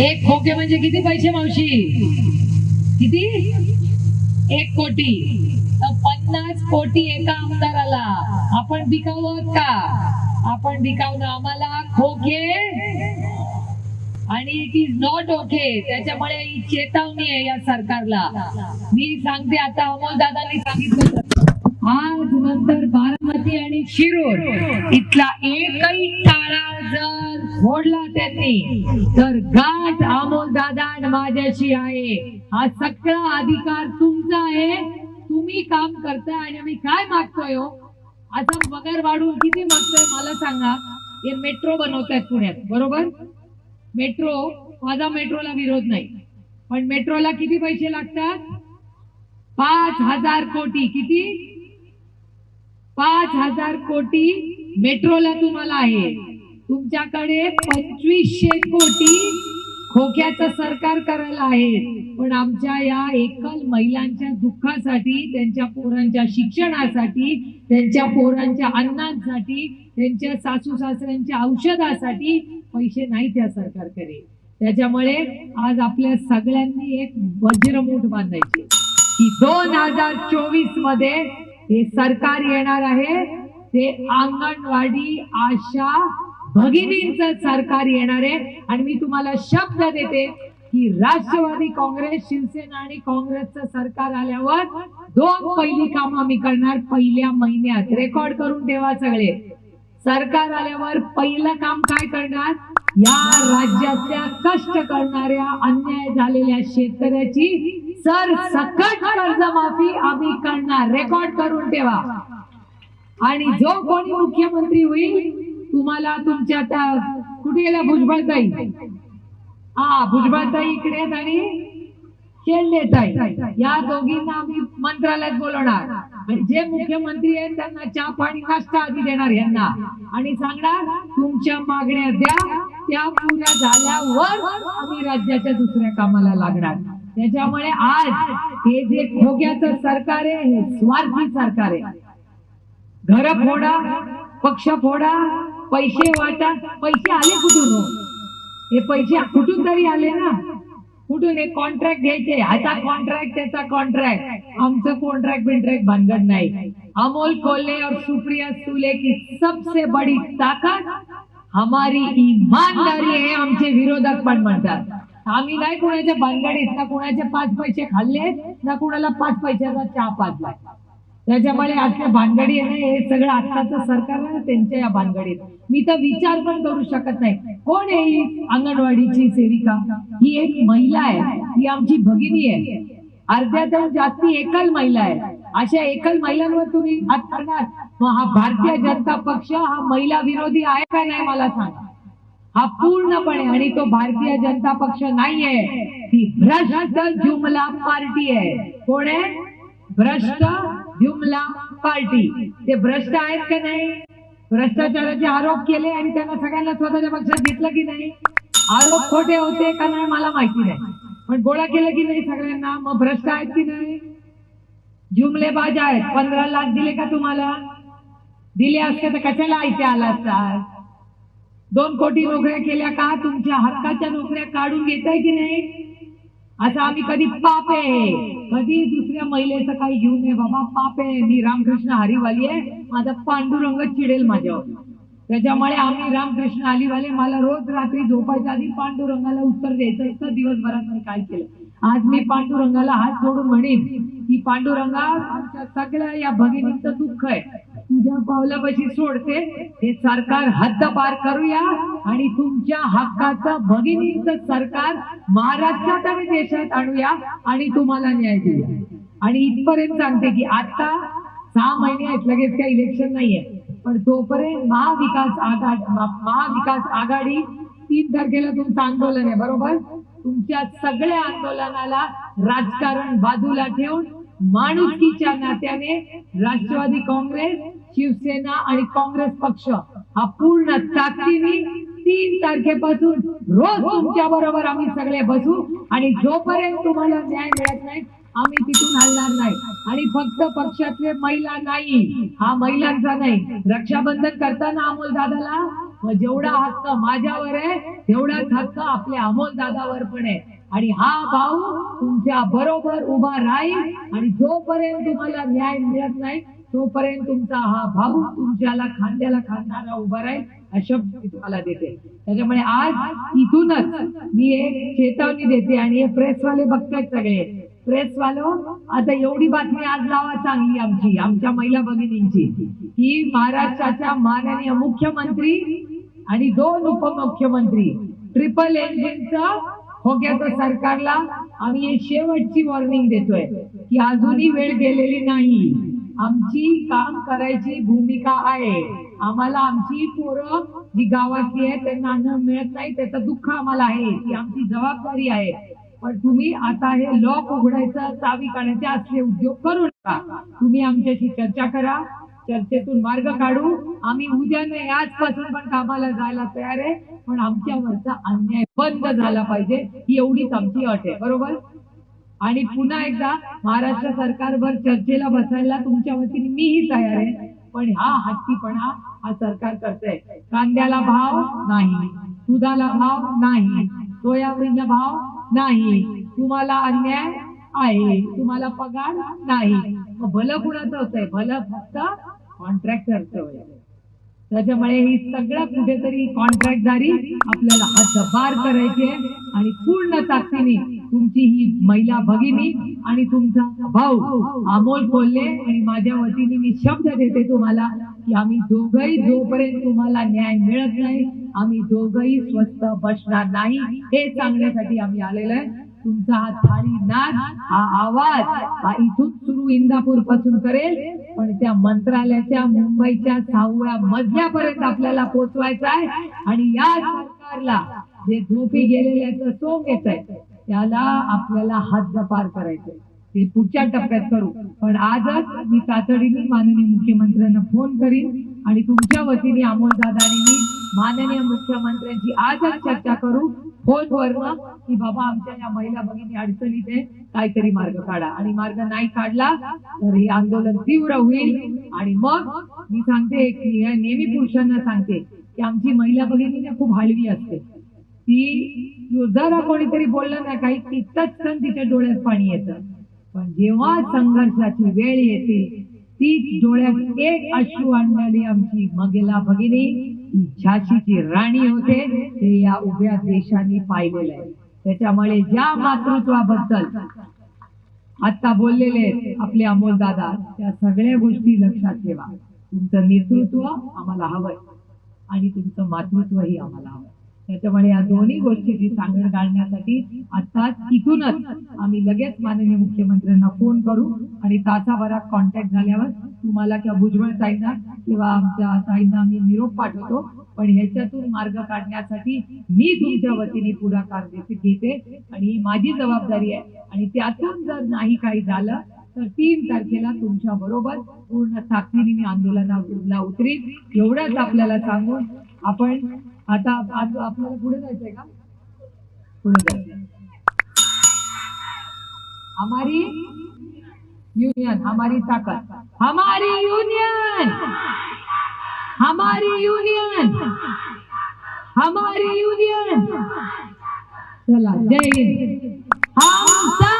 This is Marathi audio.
एक खोके म्हणजे किती पैसे मावशी? किती? एक कोटी. पन्नास कोटी एका आमदाराला. आपण बिकावत का? आपण बिकावणं आम्हाला खोके. आणि इट इज नॉट ओके त्याच्यामुळे ही चेतावणी आहे या सरकारला. मी सांगते आता अमोल दादांनी सांगितलं. आज नंतर बारामती आणि शिरूर इथला एकही टाळा जर फोडला त्यांनी तर गाठ अमोल दादा आणि माझ्याशी आहे. हा सगळा अधिकार तुमचा आहे. तुम्ही काम करताय आणि आम्ही काय मागतोय हो? आता पगार वाढून किती मागतोय मला सांगा. हे मेट्रो बनवतायत पुण्यात बरोबर? मेट्रो माझा मेट्रोला विरोध नाही. पण मेट्रोला किती पैसे लागतात? पाच हजार कोटी. किती? पाच हजार कोटी मेट्रोला तुम्हाला आहे. तुमच्याकडे पंचवीसशे कोटी खोक्याचं सरकार करायला आहे. पण आमच्या या एकल महिलांच्या दुःखासाठी त्यांच्या पोरांच्या शिक्षणासाठी त्यांच्या पोरांच्या अन्नासाठी त्यांच्या सासू सासऱ्यांच्या औषधासाठी पैसे नाही त्या सरकारकडे. त्याच्यामुळे आज आपल्या सगळ्यांनी एक वज्रमूठ बांधायची. की दोन हजार चोवीसमध्ये हे सरकार येणार आहे ते अंगणवाडी आशा भगिनींच सरकार येणार आहे. आणि मी तुम्हाला शब्द देते की राष्ट्रवादी काँग्रेस शिवसेना आणि काँग्रेसचं सरकार आल्यावर दोन पहिली काम आम्ही करणार पहिल्या महिन्यात. रेकॉर्ड करून ठेवा सगळे. सरकार आल्यावर पहिलं काम काय करणार? या राज्यातल्या कष्ट करणाऱ्या अन्याय झालेल्या शेतकऱ्याची सर सकट कर्जमाफी आम्ही करणार. रेकॉर्ड करून ठेवा. आणि जो कोणी मुख्यमंत्री होईल तुम्हाला तुमच्या त्या कुठे भुजबळताई? हा भुजबळताई इकडे आणि शेंडेताई. या दोघींना आम्ही मंत्रालयात बोलवणार. आणि जे मुख्यमंत्री आहेत त्यांना चहा पाणी नाश्ता आधी देणार यांना. आणि सांगणार तुमच्या मागण्या द्या त्या पुऱ्या झाल्यावर आम्ही राज्याच्या दुसऱ्या कामाला लागणार. त्याच्यामुळे आज हे जे खोग्याचं सरकार आहे हे स्वार्थी सरकार आहे. घर फोडा पक्ष फोडा पैसे वाटा पैसे आले कुठून हो? हे पैसे कुठून तरी आले ना? कुठून हे कॉन्ट्रॅक्ट घ्यायचे? ह्याचा कॉन्ट्रॅक्ट त्याचा कॉन्ट्रॅक्ट आमचं कॉन्ट्रॅक्ट बिन्ट्रॅक्ट भानगड नाही. अमोल कोल्हे और सुप्रिया सुले की सबसे बड़ी ताकत हमारी इमानदारी आहे आमचे विरोधक पण म्हणतात. आम्ही नाही कोणाच्या भानगडीत ना कोणाचे पाच पैसे खाल्ले ना कोणाला पाच पैशाचा चहा पाजला. त्याच्यामुळे आजच्या भानगडी आहे हे सगळं आत्ताचं सरकार आहे ना त्यांच्या या भानगडीत. मी तर विचार पण करू शकत नाही. कोण आहे ही अंगणवाडीची सेविका? ही एक महिला आहे. ही आमची भगिनी आहे. अर्ध्यातून जास्ती एकल महिला आहे. अशा एकल महिलांवर तुम्ही हात करणार मग हा भारतीय जनता पक्ष हा महिला विरोधी आहे का नाही मला सांगा. हा पूर्णपणे आणि तो भारतीय जनता पक्ष नाहीये ती भ्रष्ट जुमला पार्टी आहे. कोण आहे? भ्रष्ट जुमला पार्टी. ते भ्रष्ट आहेत का नाही? भ्रष्टाचाराचे आरोप केले आणि त्यांना सगळ्यांना स्वतःच्या पक्षात घेतलं की नाही? आरोप खोटे होते का नाही मला माहिती नाही. पण गोळा केलं की नाही सगळ्यांना? मग भ्रष्ट आहेत की नाही? जुमलेबाज आहेत. पंधरा लाख दिले का तुम्हाला? दिले असते तर कशाला इथे आला असतात दोन कोटी नोकऱ्या केल्या का? तुमच्या हक्काच्या नोकऱ्या काढून घेताय की नाही? असं आम्ही कधी पाप आहे. कधी दुसऱ्या महिलेचं काही घेऊ नये बाबा. पाप आहे. मी रामकृष्ण हरिवाली आहे. माझा पांडुरंग चिडेल माझ्यावर. त्याच्यामुळे आम्ही रामकृष्ण हरिवाले मला रोज रात्री झोपायच्या आधी पांडुरंगाला उत्तर द्यायचं असतं. दिवसभरात मी काय केलं? आज मी पांडुरंगाला हात जोडून म्हणेन की पांडुरंगा आमच्या सगळ्या या भगिनीचं दुःख आहे. तुझ्या पावलापाशी सोडते. हे सरकार हद्द पार करूया आणि तुमच्या हक्काचं भगिनींचं सरकार महाराष्ट्रात आणि देशात आणूया आणि तुम्हाला न्याय देऊया. आणि इथपर्यंत सांगते की आता सहा महिने आहेत लगेच काही इलेक्शन नाहीये. पण तोपर्यंत महाविकास आघाडी महाविकास आघाडी तीन तारखेला तुमचं आंदोलन आहे बरोबर? तुमच्या सगळ्या आंदोलनाला राजकारण बाजूला ठेवून माणुसकीच्या नात्याने राष्ट्रवादी काँग्रेस शिवसेना आणि काँग्रेस पक्ष हा पूर्ण ताकदीने तीन तारखेपासून रोज तुमच्या बरोबर आम्ही सगळे बसू आणि जोपर्यंत तुम्हाला न्याय मिळत नाही आम्ही तिथून हलणार नाही. आणि फक्त पक्षातले महिला नाही हा महिलांचा नाही. रक्षाबंधन करताना अमोल दादाला मग जेवढा हक्क माझ्यावर आहे तेवढाच हक्क आपल्या अमोल दादावर पण आहे. आणि हा भाऊ तुमच्या बरोबर उभा राहील आणि जोपर्यंत तुम्हाला न्याय मिळत नाही तोपर्यंत तुमचा हा भाऊ तुमच्याला खांद्याला खांद्याला उभा राहील अशा मी तुम्हाला देते. त्याच्यामुळे आज इथूनच मी एक चेतावणी देते आणि हे प्रेसवाले बघतायत सगळे. प्रेसवालो आता एवढी बातमी आज लावा चांगली आमची आमच्या महिला भगिनींची. की महाराष्ट्राच्या माननीय मुख्यमंत्री आणि दोन उपमुख्यमंत्री. ट्रिपल इंजिनचं खोक्याचं सरकारला आम्ही हे शेवटची वॉर्निंग देतोय की अजूनही वेळ गेलेली नाही. आमची काम करायची भूमिका आहे. आम्हाला आमची पोरं जी गावातली आहे त्यांना अन्न मिळत नाही त्याचं दुःख आम्हाला आहे ती आमची जबाबदारी आहे. पण तुम्ही आता हे लॉक उघडायचं चावी काढायचे असले उद्योग करू नका. तुम्ही आमच्याशी चर्चा करा. चर्चेतून मार्ग काढू. आम्ही उद्या नाही आजपासून पण कामाला जायला तयार आहे. पण आमच्यावरचा अन्याय बंद झाला पाहिजे ही एवढीच आमची अट आहे. बरोबर? आणि पुन्हा एकदा महाराष्ट्र सरकारवर चर्चेला बसायला तुमच्या वतीने मीही तयार आहे. पण हा हत्तीपणा हा सरकार करतोय. कांद्याला भाव नाही दुधाला भाव नाही सोयाबीनला भाव नाही. तुम्हाला अन्याय आहे तुम्हाला पगार नाही. मग भलं कुणाचं होतंय? भलं फक्त कॉन्ट्रॅक्टरचं होय त्याच्यामुळे ही सगळं कुठेतरी कॉन्ट्रॅक्टदारी आपल्याला हद्दपार करायची आहे आणि पूर्ण ताकदीने तुमची ही महिला भगिनी आणि तुमचा भाऊ अमोल कोल्हे आणि माझ्या वतीने मी शब्द देते तुम्हाला की आम्ही दोघही जोपर्यंत तुम्हाला न्याय मिळत नाही आम्ही दोघही स्वस्त बसणार नाही हे सांगण्यासाठी आम्ही आलेलो आहे. तुमचा हा थाळी नाद हा आवाज हा इथून सुरू इंदापूरपासून करेल. पण त्या मंत्रालयाच्या मुंबईच्या सहाव्या मजल्यापर्यंत आपल्याला पोहोचवायचा आहे. आणि या सरकारला जे झोपी गेलेल्याचं सोंग येत आहे त्याला आपल्याला हद्दपार करायचंय. ते पुढच्या टप्प्यात करू. पण आजच मी तातडीने माननीय मुख्यमंत्र्यांना फोन करीन. आणि तुमच्या वतीने अमोल दादानी आणि माननीय मुख्यमंत्र्यांची आजच चर्चा करू. फोनवरनं की बाबा आमच्या या महिला भगिनी अडचणीत आहे काहीतरी मार्ग काढा. आणि मार्ग नाही काढला तर हे आंदोलन तीव्र होईल. आणि मग मी सांगते की नेहमी पुरुषांना सांगते की आमची महिला भगिनी खूप हळवी असते. ती जरा कोणीतरी बोललं ना काही तिथंच तिच्या डोळ्यात पाणी येतं. पण जेव्हा संघर्षाची वेळ येते तीच डोळ्यात एक अश्रू आणणारी आमची मगेला भगिनी झाशीची राणी होते ते या उभ्या देशाने पाहिलेलं आहे त्याच्यामुळे ज्या मातृत्वाबद्दल आता बोललेले आहेत आपले अमोल दादा त्या सगळ्या गोष्टी लक्षात ठेवा. तुमचं नेतृत्व आम्हाला हवंय आणि तुमचं मातृत्वही आम्हाला हवं त्याच्यामुळे या दोन्ही गोष्टीची सांगड घालण्यासाठी आता इथूनच आम्ही लगेच माननीय मुख्यमंत्र्यांना फोन करू आणि तासाभरात कॉन्टॅक्ट झाल्यावर तुम्हाला किंवा भुजबळ साईंना किंवा आमच्या साईंना आम्ही निरोप पाठवतो. पण ह्याच्यातून मार्ग काढण्यासाठी मी तुमच्या वतीने पुढाकार घेते आणि ही माझी जबाबदारी आहे. आणि त्यातून जर नाही काही झालं तर तीन तारखेला तुमच्या बरोबर पूर्ण ताकदीने मी आंदोलनाला उतरेन एवढंच आपल्याला सांगून आपण आता आपल्याला पुढे जायचंय का? पुढे जायचंय. हमारी यूनियन हमारी ताकद. हमारी यूनियन हमारी यूनियन हमारी यूनियन चला जय हिंद. हम